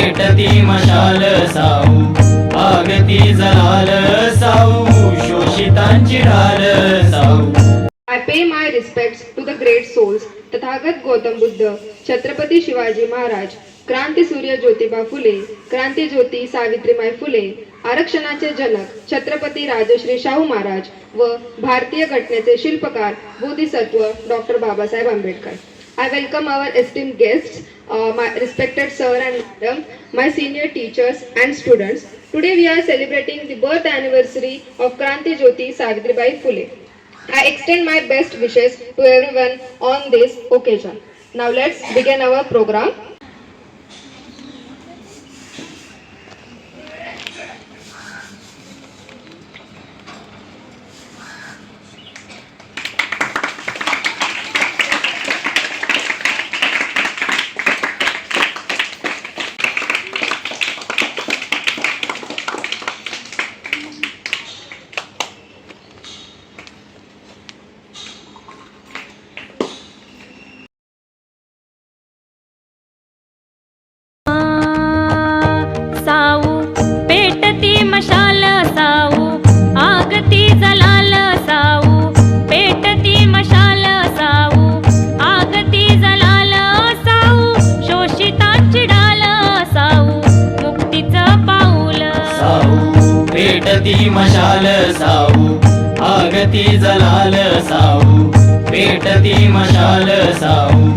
पेटती मशाल साऊ आगती जलाल साऊ शोषितांची ढाल साऊ I pay my respects to the great souls Tathagat Gautam Buddha Chhatrapati Shivaji Maharaj क्रांती सूर्य ज्योतिबा फुले क्रांती ज्योती सावित्रीमाई फुले आरक्षणाचे जनक छत्रपती राजश्री शाहू महाराज व भारतीय घटनेचे शिल्पकार Bodhisattva doctor Babasaheb Ambedkar. I welcome our esteemed guests, uh, my respected sir and madam, my senior teachers and students. Today we are celebrating the birth anniversary of Kranti Jyoti Savitribai Phule. I extend my best wishes to everyone on this occasion. Now let's begin our program. मशाल साऊ आगती जलाल साऊ पेटती मशाल साऊ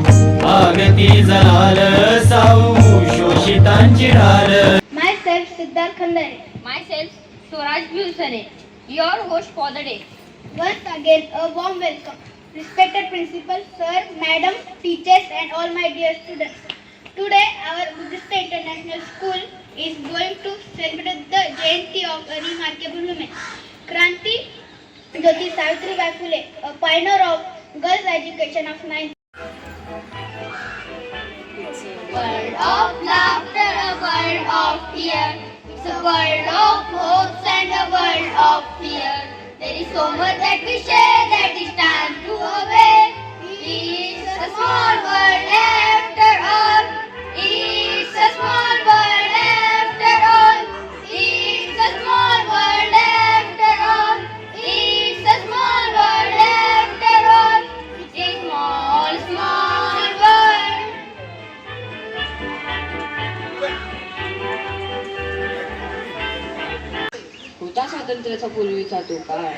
आगती जलाल साऊ शोषितांची ढाल Myself Siddharth Khandare. Myself, Swaraj Bhusane, your host for the day. Once again, a warm welcome. Respected principal, sir, madam, teachers, and all my dear students. Today, our Buddhist International School is going to celebrate the Jayanti of a remarkable woman, Kranti Jyoti Savitribai Phule, a pioneer of girls' education of 9th. World of laughter, a world of fear. It's a world of hopes and a world of fear. There is so much that we share स्वातंत्र्याचा पूर्वीचा तो काळ.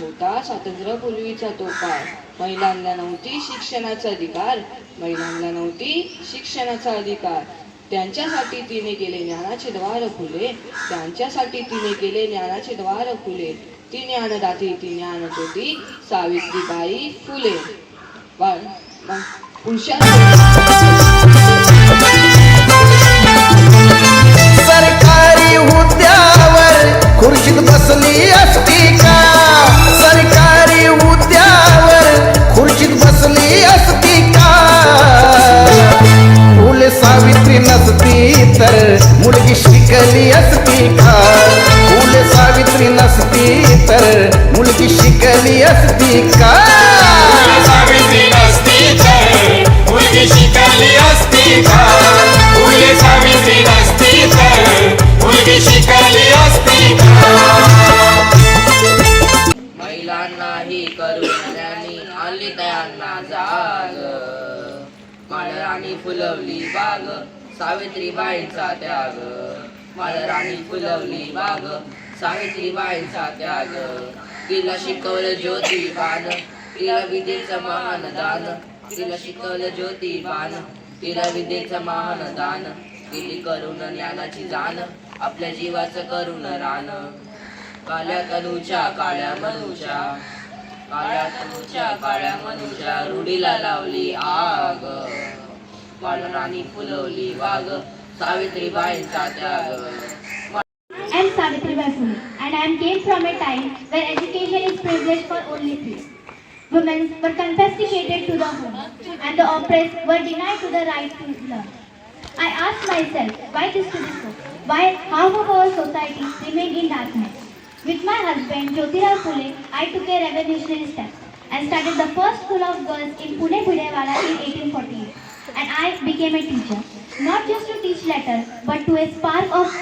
होता स्वातंत्र्य पूर्वीचा तो काळ. महिलांना नव्हती शिक्षणाचा अधिकार. महिलांना नव्हती शिक्षणाचा अधिकार. त्यांच्यासाठी तिने केले ज्ञानाचे द्वार खुले. त्यांच्यासाठी तिने केले ज्ञानाचे द्वार खुले. ती ज्ञानदाती ती ज्ञान होती सावित्रीबाई फुले. वा- पुरुषांसाठी खुर्शीत बसली असती का? सरकारी उद्यावर खुर्शीत बसली असती का? फुले सावित्री नसती तर मुलगी शिकली असती का? फुले सावित्री नसती तर मुलगी शिकली असती का? सावित्री मुलगी शिकली असती का फुले सावित्री नसती तर मुलगी शिकली असती का महिलांनाही करुण्याने आणली त्यांना जाग. माळराणी फुलवली बाग सावित्रीबाईंचा त्याग. माळराणी फुलवली बाग सावित्रीबाईंचा त्याग. तिला शिकवलं ज्योतिबान तिला विजेचं महान दान तिला शिकवलं बाण. तिला विद्येचं महान दान. तिली करून ज्ञानाची जाण. आपल्या जीवाचं करून रान. काळ्या तनूच्या काळ्या मनूच्या. काळ्या तनूच्या काळ्या मनूच्या. रूढीला लावली आग. राणी फुलवली वाघ. सावित्रीबाईंचा त्याग. I am Savitribai Phule and I am came from a time where education is privileged for only few. Women were confiscated to the home and the oppressed were denied to the right to learn. I asked myself why this to be so, why half of our society remained in darkness. With my husband Jyotirao Phule, I took a revolutionary step I started the first school of girls in Pune Bhidewala in 1848 and I became a teacher. Not just to teach letters, but to a spark of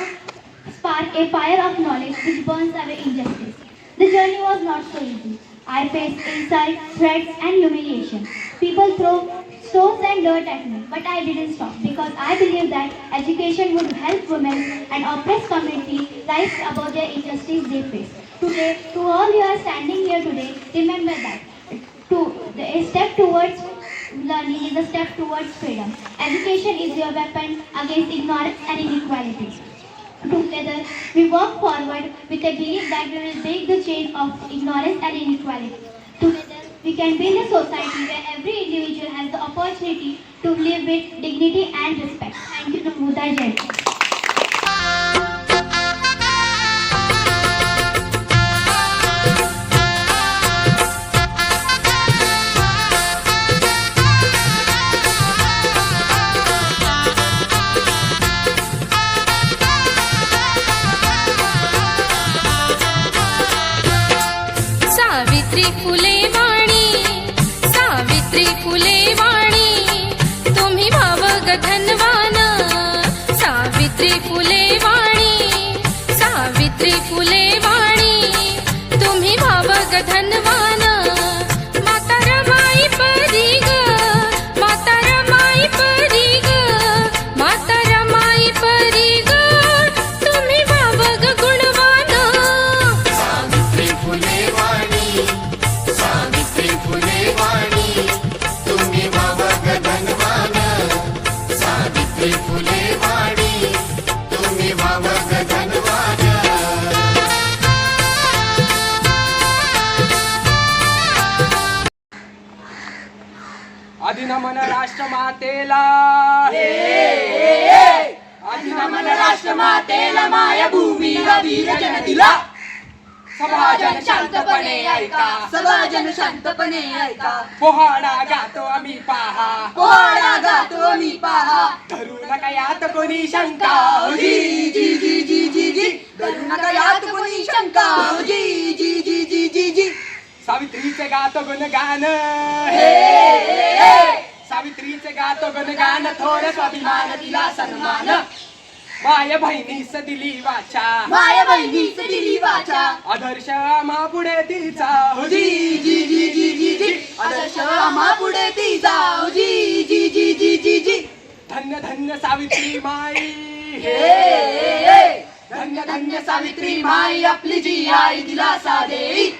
spark a fire of knowledge which burns away injustice. The journey was not so easy. I faced insult, threats, and humiliation. People throw stones and dirt at me, but I didn't stop because I believe that education would help women and oppressed communities rise above their injustice they face. Today, to all you are standing here today, remember that to a step towards learning is a step towards freedom. Education is your weapon against ignorance and inequality. Together, we walk forward with a belief that we will break the chain of ignorance and inequality. Together, we can build a society where every individual has the opportunity to live with dignity and respect. Thank you, Namuda. अधिनमन राष्ट्रमातेला. अधिनमन राष्ट्रमातेला मायभूमीला वीर जनतीला. समाजन शांतपणे ऐका. समाजन शांतपणे ऐका. पोहाडा गातो आम्ही पहा. पोहाडा गातो आम्ही पहा. धरू नका यात कोणी शंका. जी जी जी जी जी जी. धरू नका यात कोणी शंका. जी जी जी जी जी जी. सावित्रीचे गातो गुणगान. सावित्रीचे गातो गुणगान थोर स्वाभिमान दिला सन्मान. माय बहिणीस दिली वाचा. माय बहिणीच दिली वाचा. आदर्श आम्हा पुढे तिचा. हो जी जी जी जी जी जी. आदर्श आम्हा पुढे ती जाऊ जी जी जी जी जी जी. धन्य धन्य सावित्री माई. धन्य धन्य सावित्री माई आपली जी आई दिलासा देई.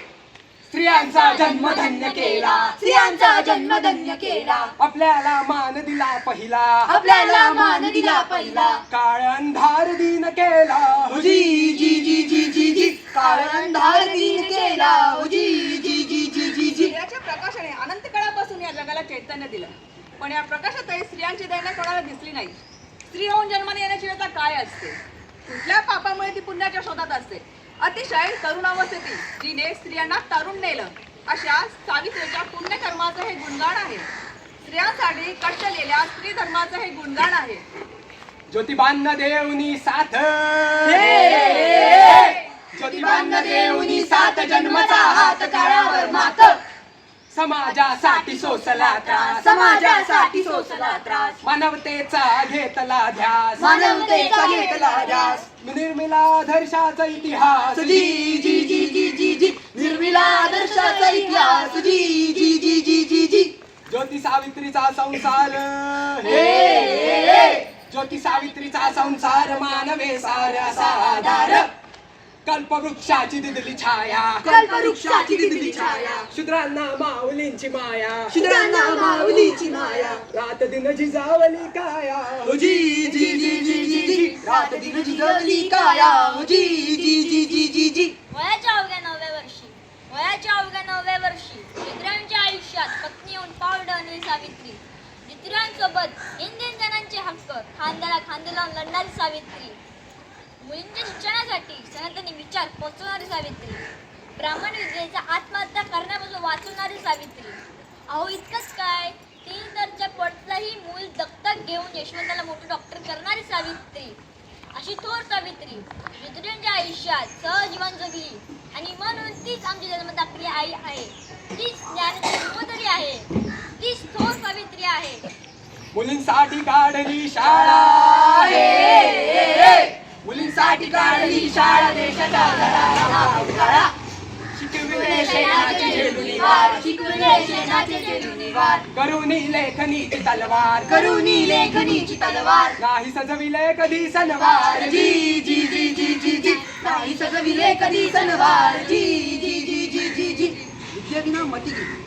स्त्रियांचा जन्म धन्य केला. स्त्रियांचा जन्म धन्य केला. आपल्याला मान दिला पहिला. आपल्याला मान दिला पहिला. काळ अंधार दिन केला. हो जी जी जी जी जी. जी काळ अंधार दिन केला. जी जी जी जी जी जी. स्त्रियाच्या प्रकाशाने अनंत काळापासून या जगाला चैतन्य दिलं. पण या प्रकाशातही स्त्रियांची दैना कोणाला दिसली नाही. स्त्री होऊन जन्माला येण्याची व्यथा काय असते? कुठल्या पापामुळे ती पुण्याच्या शोधात असते? अतिशय तरुणावस्थेतील जिने स्त्रियांना तरुण नेलं. अशा सावित्रीच्या पुण्यकर्माचं हे गुणगाण आहे. स्त्रियांसाठी कष्टलेल्या स्त्री धर्माचं हे गुणगाण आहे. ज्योतिबांना देवनी साथ. ज्योतिबांना देऊनी सात जन्माचा हात काळावर मात. समाजासाठी सोसला त्रास समाजासाठी सोसला त्रास मानवतेचा घेतला ध्यास. मानवतेचा घेतला ध्यास. निर्मिला आदर्शाचा इतिहास. जी जी जी जी जी जी. निर्मिला आदर्शाचा इतिहास. जी जी जी जी जी जी. ज्योती सावित्रीचा संसार. हे. ज्योती सावित्रीचा संसार मानवे सारा साधार. कल्पवृक्षाची दिदली छाया. कल्पवृक्षाची दिदली छाया. शूद्रांना माऊलींची माया. शूद्रांना माऊलीची माया. रात दिन झिजावली काया जी जी जी जी जी जी. रात दिन जिजवली काया. जी जी जी जी जी जी. वयाच्या अवघ्या नवव्या वर्षी. वयाच्या अवघ्या नवव्या वर्षी मित्रांच्या आयुष्यात पत्नी होऊन पाव डळणारी सावित्री. मित्रांसोबत इंडियन जनांचे हक्क खांद्याला खांदे लावून लढणारी सावित्री. मुलींच्या शिक्षणासाठी सनातनी विचार पोचवणारी सावित्री. ब्राह्मण विद्येचा आत्महत्या करण्यापासून वाचवणारी सावित्री. अहो इतकंच काय? तीन तरच्या पडतलाही मूल दत्तक घेऊन यशवंताला मोठे डॉक्टर करणारी सावित्री. अशी थोर सावित्री. विद्रेंच्या आयुष्यात सहजीवन जगली. आणि म्हणून तीच आमची जन्मदात्री आई आहे. तीच ज्ञानाची सहोदरी आहे. तीच थोर सावित्री आहे. मुलींसाठी काढली शाळा. मुलींसाठी काढली शाळा देशाचा उजाळा. शिकविले शेणाचे शेणाचे करुणी लेखनीची तलवार करुणी लेखनीची तलवार. नाही सजविले कधी सणवार. जी जी जी जी जी जी. नाही सजविले कधी सणवार. जी जी जी जी जी जी. विद्येविना मती गेली मती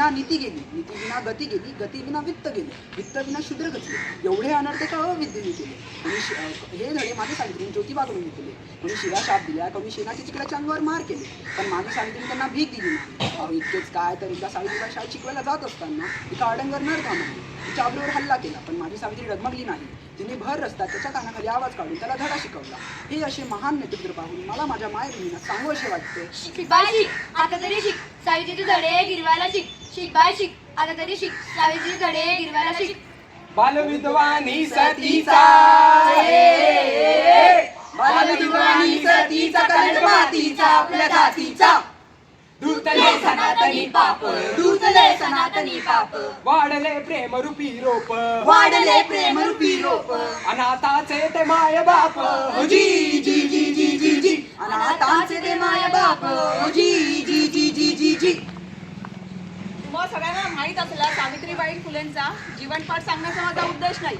विना नीती गेली नीती विना गती गेली गती विना वित्त गेली वित्त विना शूद्र गती एवढे अनर्थ का अविद्येने केले? कोणी हे धडे माझे ज्योतिबा करून घेतले. कोणी शिव्या शाप दिल्या कोणी शेणाच्या चिकलाच्या अंगावर मार केले. पण माझी सांगितले त्यांना भीक दिली नाही. इतकेच काय तर एकदा सावित्रीबाई शाळेत शिकवायला जात असताना एका आडंगर नरकाम आहे तिच्या हल्ला केला पण माझी सावित्री डगमगली नाही. तिने भर रस्ता त्याच्या कानाखाली आवाज काढून त्याला धडा शिकवला. हे असे महान नेतृत्व पाहून मला माझ्या मायबहिणींना सांगू असे वाटते. शिक बाय शिक. आता तरी शिक. सावित्रीचे धडे गिरवायला शिक. शिक बाय शिक. आता तरी शिक. सावित्रीचे धडे गिरवायला शिक. बालविद्वानी सतीचा. बालविद्वानी सतीचा कलट मातीचा आपल्या जातीचा. धुतले सनातनी पाप दूतले सनातनी पाप. वाढले प्रेम रूपी रोप वाढले प्रेम रूपी. रोप अनाथाचे ते माय बाप हो जी जी जी जी जी जी. अनाथांचे ते माय बाप हो जी जी जी जी जी जी. तुम्हाला सगळ्यांना माहीत असलेला सावित्रीबाई फुलेंचा जीवनपाठ सांगण्याचा माझा उद्देश नाही.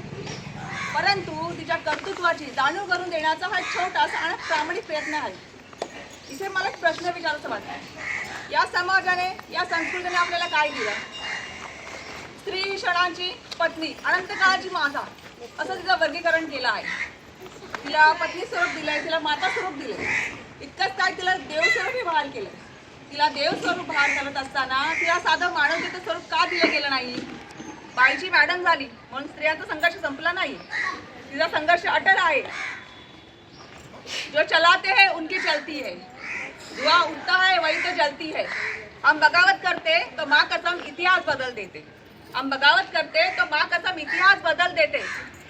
परंतु तिच्या कर्तृत्वाची जाणीव करून देण्याचा हा छोटासा आणि प्रामाणिक प्रयत्न आहे. इथे मला एक प्रश्न विचारायचा वाटतो या समाजाने या संस्कृतीने आपल्याला काय दिलं? स्त्री क्षणांची पत्नी अनंत काळाची माता असं तिचं वर्गीकरण केलं आहे. तिला पत्नी स्वरूप दिलंय तिला माता स्वरूप दिले इतकंच काय तिला देव हे बहाल केलं तिला देवस्वरूप बहाल करत असताना तिला साधं मानवतेचं स्वरूप का दिलं गेलं नाही? बाईची मॅडम झाली म्हणून स्त्रियांचा संघर्ष संपला नाही. तिचा संघर्ष अटल आहे. जो चलाते है उनकी चलती है. धुआं उठता है वही तो जलती है। हम बगावत करते तो माँ कसम इतिहास बदल देते। हम बगावत करते तो माँ कसम इतिहास बदल देते।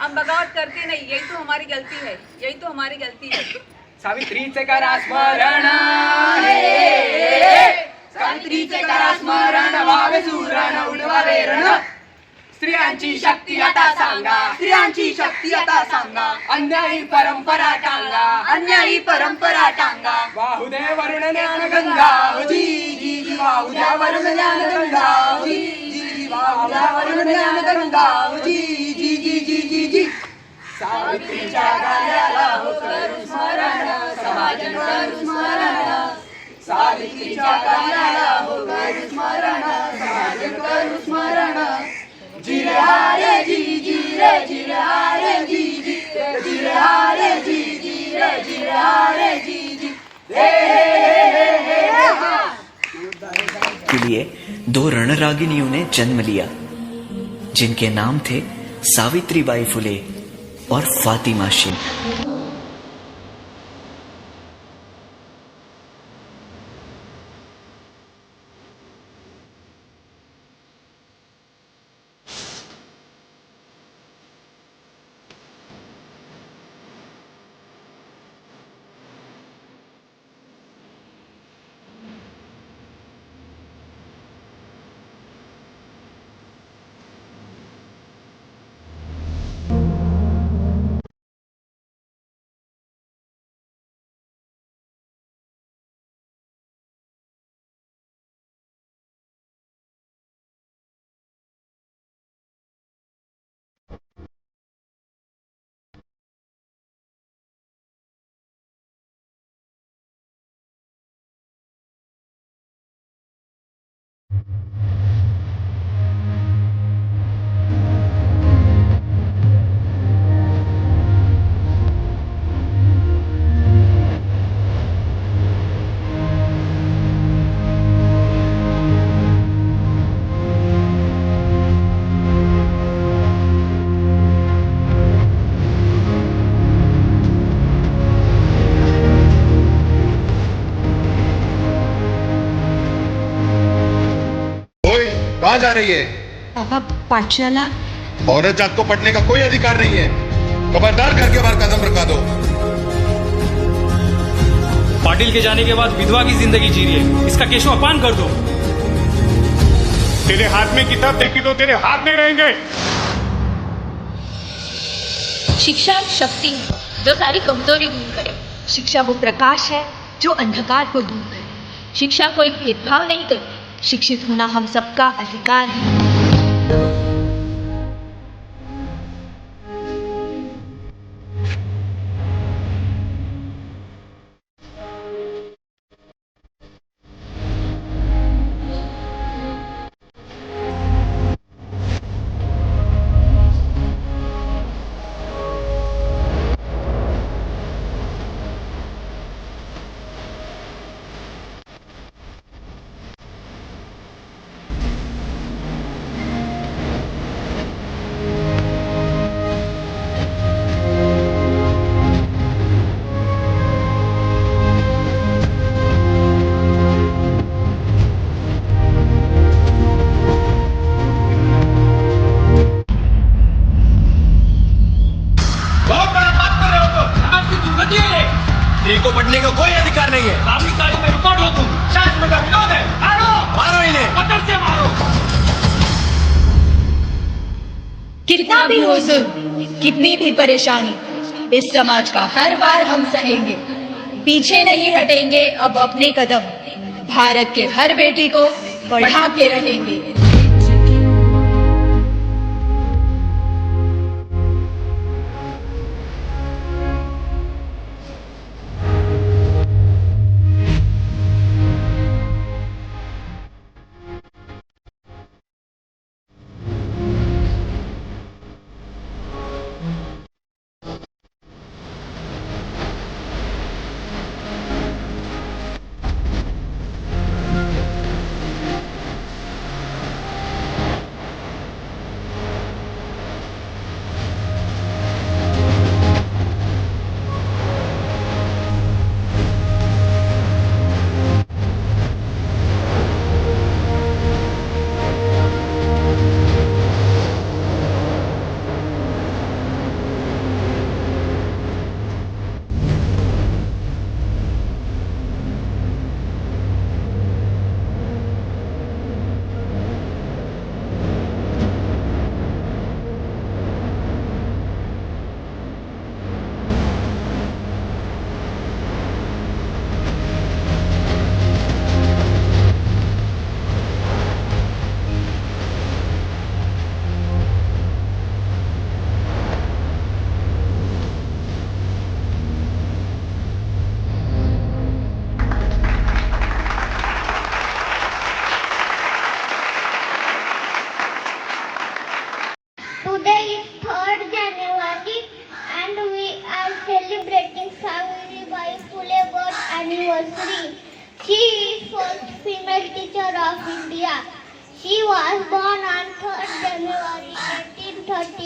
हम बगावत करते नहीं यही तो हमारी गलती है यही तो हमारी गलती है। सावित्रीचे करा स्मरण. सावित्रीचे करा स्मरण व्हावे सुरण उडवावे रण। स्त्रियांची शक्ती आता सांगा. स्त्रियांची शक्ती आता सांगा. अन्यायी परंपरा टांगा. अन्यायी परंपरा टांगा. वाहुदे वरुण ज्ञान गंगा. जी वरुण ज्ञान गंगा. जी जी वरुण ज्ञान गंगा. जी जी जी जी जी जी. सावित्रीच्या कार्याला हो करू स्मरण. समाजन करू स्मरण. सावित्रीच्या कार्याला हो करू स्मरण. हारे जी जी रे जी, हरे जी जी। के लिए दो रणरागिनियों ने जन्म लिया, जिनके नाम थे सावित्रीबाई फुले और फातिमा शिन जा रही है। पापा पाठशाला? औरत जात को पढ़ने का कोई अधिकार नहीं है। खबरदार करके बाहर कदम रखा दो। पाटिल के जाने के बाद विधवा की ज़िंदगी जी रही है। इसका केशव अपान कर दो। तेरे हाथ में किताब देखी तो तेरे हाथ नहीं रहेंगे। शिक्षा शक्ति है जो सारी कमज़ोरी दूर करे। शिक्षा वो प्रकाश है जो अंधकार को दूर करे। शिक्षा कोई भेदभाव नहीं करती शिक्षित होना हम सबका अधिकार है। कितनी परेशानी। इस समाज का हर बार हम सहेंगे। पीछे नहीं हटेंगे अब अपने कदम। भारत के हर बेटी को बढ़ा के रहेंगे।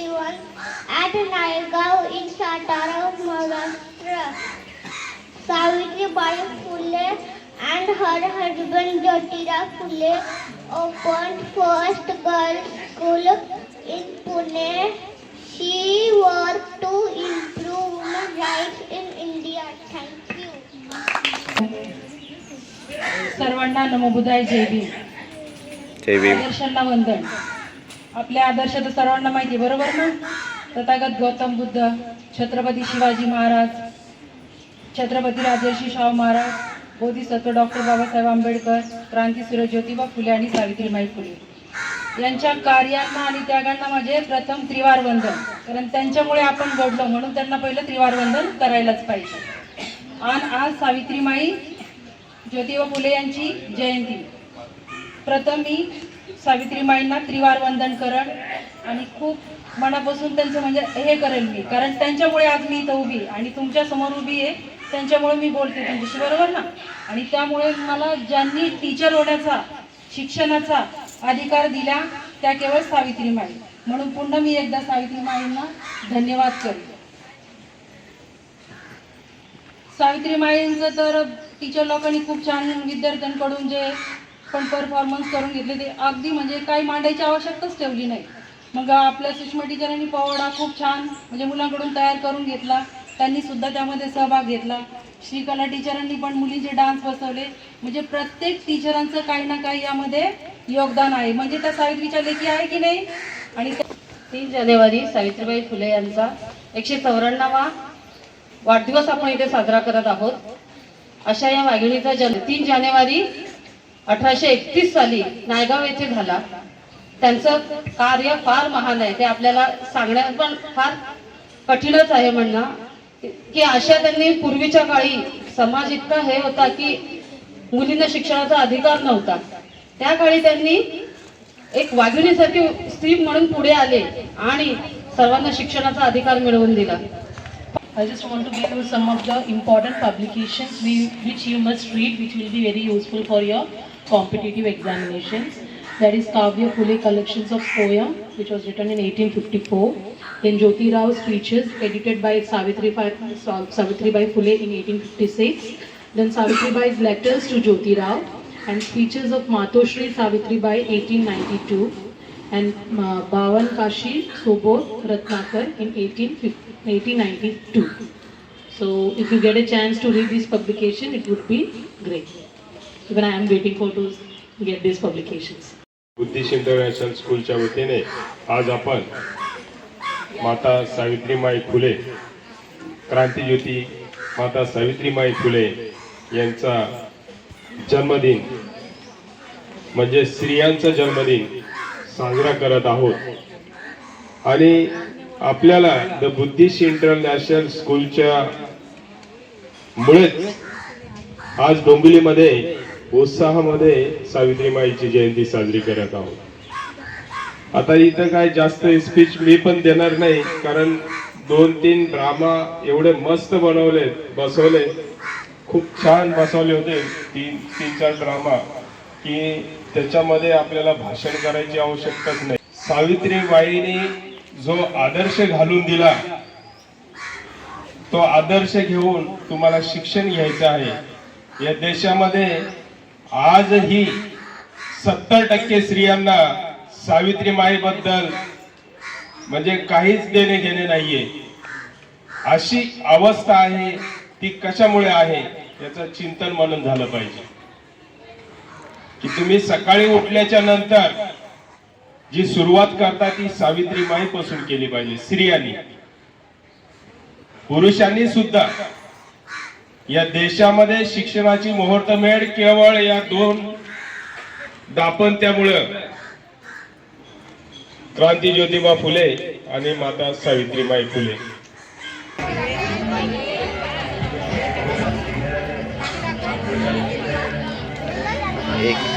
1831 at Naigaon in Satara, Maharashtra. Savitri Bai Phule and her husband Jyotira Phule opened first girls school in Pune. She worked to improve women's rights in India. Thank you. सर्वांना नमोबुद्धाय जय भीम आदर्शांना वंदन आपल्या आदर्श तर सर्वांना माहिती आहे, बरोबर ना? तथागत गौतम बुद्ध छत्रपती शिवाजी महाराज छत्रपती राजर्षी शाहू महाराज बोधिसत्व डॉक्टर बाबासाहेब आंबेडकर क्रांतीसूर्य ज्योतिबा फुले आणि सावित्रीबाई फुले. यांच्या कार्यांना आणि त्यागांना माझे प्रथम त्रिवार वंदन. कारण त्यांच्यामुळे आपण घडलो म्हणून त्यांना पहिलं त्रिवार वंदन करायलाच पाहिजे. आणि आज सावित्रीमाई ज्योतिबा फुले यांची जयंती. प्रथम मी सावित्रीमाईंना त्रिवार वंदन करण आणि खूप मनापासून त्यांचं म्हणजे हे करेल मी. कारण त्यांच्यामुळे आज मी इथं उभी आणि तुमच्यासमोर उभी आहे त्यांच्यामुळे मी बोलते तुमच्याशी बरोबर ना? आणि त्यामुळे मला ज्यांनी टीचर होण्याचा शिक्षणाचा अधिकार दिला त्या केवळ सावित्रीमाई म्हणून पुन्हा मी एकदा सावित्रीमाईंना धन्यवाद करते सावित्रीमाईंचं तर टीचर लोकांनी खूप छान विद्यार्थ्यांकडून जे पण परफॉर्मन्स करून घेतले ते अगदी म्हणजे काही मांडायची आवश्यकताच ठेवली नाही. मग आपल्या सुषमा टीचरांनी पोवाडा खूप छान म्हणजे मुलांकडून तयार करून घेतला. त्यांनी सुद्धा त्यामध्ये सहभाग घेतला. श्रीकला टीचरांनी पण मुलींचे डान्स बसवले. म्हणजे प्रत्येक टीचरांचं काही ना काही यामध्ये योगदान आहे. म्हणजे त्या सावित्रीच्या लेखी आहे की नाही? आणि तीन जानेवारी सावित्रीबाई फुले यांचा एकशे चौऱ्याण्णवा वाढदिवस आपण इथे साजरा करत आहोत. अशा या वाघिणीचा जन्म तीन जानेवारी अठराशे एकतीस साली नायगाव येथे झाला. त्यांचं कार्य फार महान आहे. ते आपल्याला सांगण्यात पण फार कठीणच आहे म्हणणं. की अशा त्यांनी पूर्वीच्या काळी समाज इतका हे होता की मुलींना शिक्षणाचा अधिकार नव्हता. त्या काळी त्यांनी एक वाघिणीसारखी स्त्री म्हणून पुढे आले आणि सर्वांना शिक्षणाचा अधिकार मिळवून दिला. I just want to give you some of the important publications we, which you must read, which will be very useful for your competitive examinations. That is Kavya Phule collections of poem, which was written in 1854. Then Jyoti Rao's speeches, edited by Savitri Savitribai Phule in 1856. Then Savitri Savitribai's letters to Jyoti Rao and speeches of Matoshri Savitribai 1892 and uh, Bhavan Kashi Sobod Ratnakar in 1892. So if you get a chance to read this publication, it would be great. Even I am waiting for to get these publications. Buddhist international स्कूलच्या वतीने आज आपण माता सावित्रीमाई फुले क्रांतीज्योती माता सावित्रीमाई फुले यांचा जन्मदिन म्हणजे स्त्रियांचा जन्मदिन साजरा करत आहोत आणि आपल्याला द बुद्धिस्ट इंटरनॅशनल स्कूलच्या मुळेच आज डोंबिवलीमध्ये उत्साहामध्ये सावित्रीमाईची जयंती साजरी करत आहोत. आता इथं काय जास्त स्पीच मी पण देणार नाही कारण दोन तीन ड्रामा एवढे मस्त बनवले बसवले. खूप छान बसवले होते तीन तीन चार ड्रामा की त्याच्यामध्ये आपल्याला भाषण करायची आवश्यकताच नाही. सावित्रीबाईंनी जो आदर्श घालून दिला तो आदर्श घेऊन तुम्हाला शिक्षण घ्यायचं आहे. या देशामध्ये आजही सत्तर टक्के स्त्रियांना सावित्री बद्दल म्हणजे काहीच देणे घेणे नाहीये. अशी अवस्था आहे ती कशामुळे आहे याचं चिंतन मनन झालं पाहिजे. की तुम्ही सकाळी उठल्याच्या नंतर जी सुरुवात करता ती सावित्री माईपासून केली पाहिजे स्त्रियांनी. पुरुषांनी सुद्धा या देशामध्ये शिक्षणाची मुहूर्तमेढ केवळ या दोन दापत्यामुळं. क्रांती ज्योतिबा फुले आणि माता सावित्रीबाई फुले. एक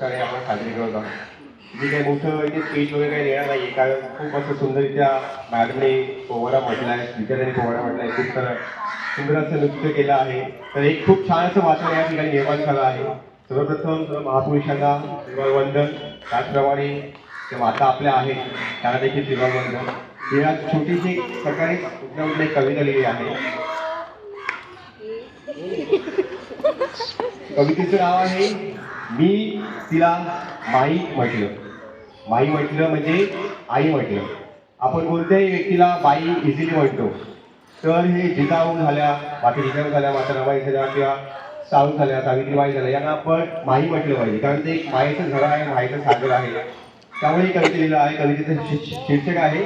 उत्साहाने आपण साजरी करत आहोत. मी काही मोठं इथे स्पीच वगैरे काही देणार नाही कारण खूप असं सुंदररित्या मॅडमने पोवाडा म्हटला आहे टीचरने पोवाडा म्हटला आहे खूप सारं सुंदर असं नृत्य केलं आहे. तर एक खूप छान असं वातावरण या ठिकाणी निर्माण झालं आहे. सर्वप्रथम सर्व महापुरुषांना वंदन त्याचप्रमाणे ते माता आपल्या आहेत त्यांना देखील वंदन ही आज छोटीशी सकाळी कुठल्या कुठल्या कविता लिहिली आहे. कवितेचं नाव आहे मी तिला माई म्हटलं. माई म्हटलं म्हणजे आई म्हटलं. आपण कोणत्याही व्यक्तीला बाई इझिली म्हणतो. तर हे जिजाऊ झाल्या बाकी जिजाऊ झाल्या माता रमाई झाल्या किंवा साऊ झाल्या सावित्रीबाई झाल्या यांना आपण माई म्हटलं पाहिजे. कारण ते एक मायेचं घर आहे मायेचं सागर आहे. त्यामुळे कवितेला आहे. कवितेचं शीर्षक आहे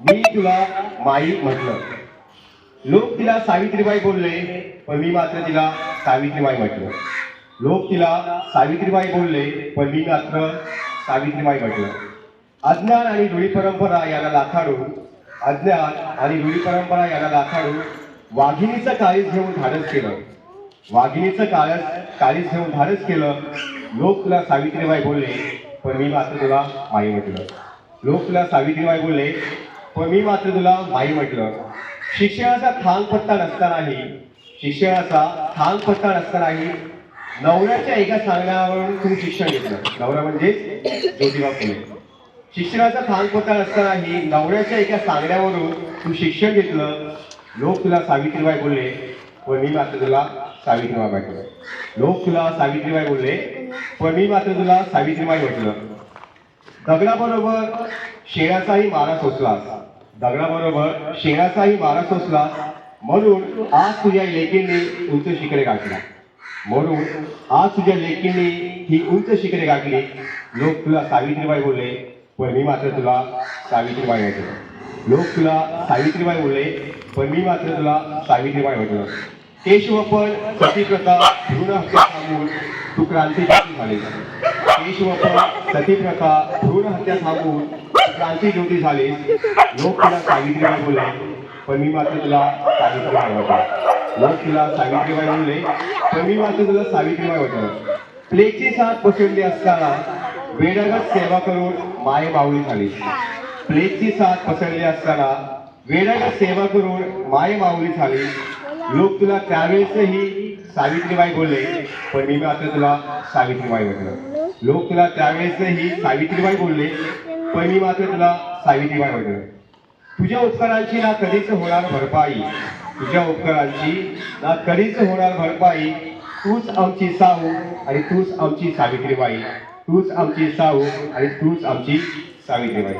मी तुला माई म्हटलं. लोक तिला सावित्रीबाई बोलले पण मी मात्र तिला सावित्रीबाई म्हटलं. लोक तिला सावित्रीबाई बोलले पण मी मात्र सावित्रीबाई म्हटलं. अज्ञान आणि रूढी परंपरा याला लाथाडून अज्ञान आणि रूढी परंपरा याला लाथाडून वाघिणीचं काळीज घेऊन धाडस केलं. वाघिणीचं काळस काळीज घेऊन धाडस केलं. लोक तुला सावित्रीबाई बोलले पण मी मात्र तुला माई म्हटलं. लोक तुला सावित्रीबाई बोलले पण मी मात्र तुला माई म्हटलं. शिक्षणाचा थांग पत्ता नसतानाही शिक्षणाचा थांग पत्ता नसतानाही नवऱ्याच्या एका सांगण्यावरून तुम्ही शिक्षण घेतलं. नवरा म्हणजे ज्योतिबा फुले. शिक्षणाचा थांग पत्ता असतानाही नवऱ्याच्या एका सांगण्यावरून तू शिक्षण घेतलं. लोक तुला सावित्रीबाई बोलले. पण मी मात्र तुला सावित्रीबाई म्हटलं. लोक तुला सावित्रीबाई बोलले. पण मी मात्र तुला सावित्रीबाई म्हटलं. दगडाबरोबर शेणाचाही मारा सोसलास दगडाबरोबर शेणाचाही मारा सोसलास म्हणून आज तुझ्या लेकींनी उंच शिकडे गाठला म्हणून आज तुझ्या लेकींनी ही उंच शिखरे गाठली. लोक तुला सावित्रीबाई बोलले पण मी मात्र तुला सावित्रीबाई म्हटलं लोक तुला सावित्रीबाई बोलले पण मी मात्र तुला सावित्रीबाई म्हटलं केशवपण सतीप्रथा भ्रूण हत्या थांबून तू क्रांतिज्योती केशव केशवपण सतीप्रथा भ्रूण हत्या थांबून तू क्रांतिज्योती झाली. लोक तुला सावित्रीबाई बोलले पण मी मात्र तुला सावित्रीबाई म्हटलं मग तुला सावित्रीबाई बोलले पण मी मात्र तुला सावित्रीबाई म्हटलं प्लेगची साथ पसरली असताना वेडागत सेवा करून माय माऊली झाली. प्लेगची साथ पसरली असताना वेडागत सेवा करून माय माऊली झाली. लोक तुला त्यावेळेसही सावित्रीबाई बोलले पण मी मात्र तुला सावित्रीबाई म्हटलं. लोक तुला त्यावेळेसही सावित्रीबाई बोलले पण मी मात्र तुला सावित्रीबाई म्हटलं. तुझ्या उपकारांची ना कधीच होणार भरपाई. तुझ्या उपकारांची ना कधीच होणार भरपाई. तूच आमची साहू आणि तूच आमची सावित्रीबाई. तूच आमची साहू आणि तूच आमची सावित्रीबाई.